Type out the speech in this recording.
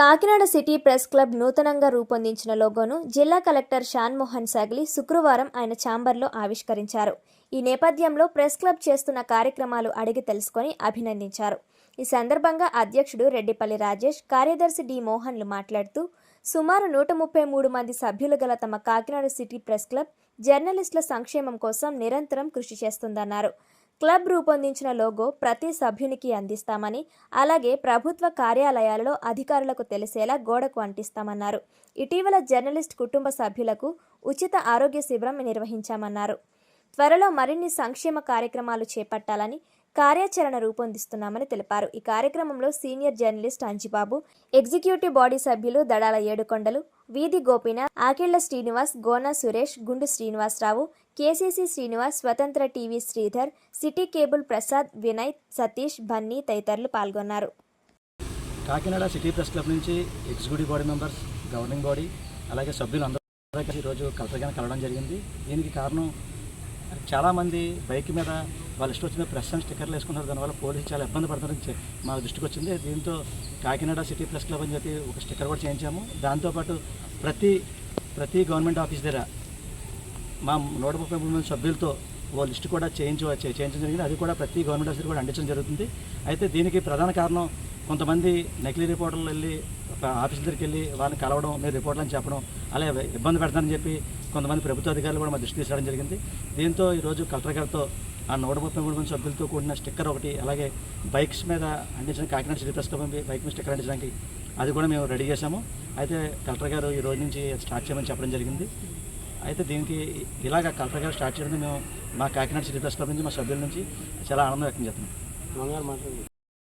Kakinada city press club నూతనంగా రూపొందించిన లోగోను జిల్లా కలెక్టర్ షాన్మోహన్ సాగ్లి శుక్రవారం ఆయన ఛాంబర్లో ఆవిష్కరించారు. ఈ నేపథ్యంలో ప్రెస్ క్లబ్ చేస్తున్న కార్యక్రమాలు అడిగి తెలుసుకొని అభినందించారు. ఈ సందర్భంగా అధ్యక్షుడు రెడ్డిపల్లి రాజేష్ కార్యదర్శి డి మోహన్లు మాట్లాడుతూ సుమారు నూట ముప్పై మూడు మంది సభ్యులు గల తమ కాకినాడ సిటీ ప్రెస్ క్లబ్ జర్నలిస్టుల సంక్షేమం కోసం నిరంతరం కృషి చేస్తుందన్నారు. క్లబ్ రూపొందించిన లోగో ప్రతి సభ్యునికి అందిస్తామని అలాగే ప్రభుత్వ కార్యాలయాలలో అధికారులకు తెలిసేలా గోడకు అంటిస్తామన్నారు. ఇటీవల జర్నలిస్ట్ కుటుంబ సభ్యులకు ఉచిత ఆరోగ్య శిబిరం నిర్వహించామన్నారు. త్వరలో మరిన్ని సంక్షేమ కార్యక్రమాలు చేపట్టాలని కార్యాచరణ రూపొందిస్తున్నామని తెలిపారు. ఈ కార్యక్రమంలో senior journalist Anjibabu executive body సభ్యులు Dadala Yedukondalu Veedhi Gopina Akilla Srinivas Gona Suresh Gundu Srinivasarao KCC Srinivas Swatantra TV Sridhar city cable Prasad Vinay Satish Bunny తదితరులు పాల్గొన్నారు. కాకినాడ సిటీ ప్రెస్ క్లబ్ నుంచి executive body members governing body అలాగే సభ్యులు అందరూ కలిసి ఈరోజు collector గారిని కలవడం జరిగింది. దీనికి కారణం చాలామంది బైక్ మీద వాళ్ళు ఇష్టం వచ్చిన ప్రెస్ అండ్ స్టిక్కర్లు వేసుకున్నారు దానివల్ల పోలీసు చాలా ఇబ్బంది పడుతున్నారని మా దృష్టికి వచ్చింది. దీంతో కాకినాడ సిటీ ప్రెస్ క్లబ్ అని చెప్పి ఒక స్టిక్కర్ కూడా చేయించాము. దాంతోపాటు ప్రతి ప్రతి గవర్నమెంట్ ఆఫీస్ దగ్గర మా నూట ముప్పై మూడు మంది సభ్యులతో ఓ లిస్ట్ కూడా చేయించ చేయించడం జరిగింది. అది కూడా ప్రతి గవర్నమెంట్ ఆఫీసర్ కూడా అందించడం జరుగుతుంది. అయితే దీనికి ప్రధాన కారణం కొంతమంది నకిలీ రిపోర్టర్లు వెళ్ళి ఆఫీస్ దగ్గరికి వెళ్ళి వాళ్ళని కలవడం మీరు రిపోర్ట్లు అని చెప్పడం అలాగే ఇబ్బంది పెడతానని చెప్పి కొంతమంది ప్రభుత్వ అధికారులు కూడా మా దృష్టి తీసుకోవడం జరిగింది. దీంతో ఈరోజు కలెక్టర్ గారితో ఆ నూట ముప్పై మూడు మంది సభ్యులతో కూడిన స్టిక్కర్ ఒకటి అలాగే బైక్స్ మీద అందించిన Kakinada city press club bike మీద స్టిక్కర్ అందించడానికి అది కూడా మేము రెడీ చేశాము. అయితే కలెక్టర్ గారు ఈ రోజు నుంచి స్టార్ట్ చేయమని చెప్పడం జరిగింది. అయితే దీనికి ఇలాగ కలెక్టర్ గారు స్టార్ట్ చేయడం మేము మా కాకినాడ సిటీ ప్రెస్ క్లబ్ నుంచి మా సభ్యుల నుంచి చాలా ఆనందం వ్యక్తం చేస్తున్నాం.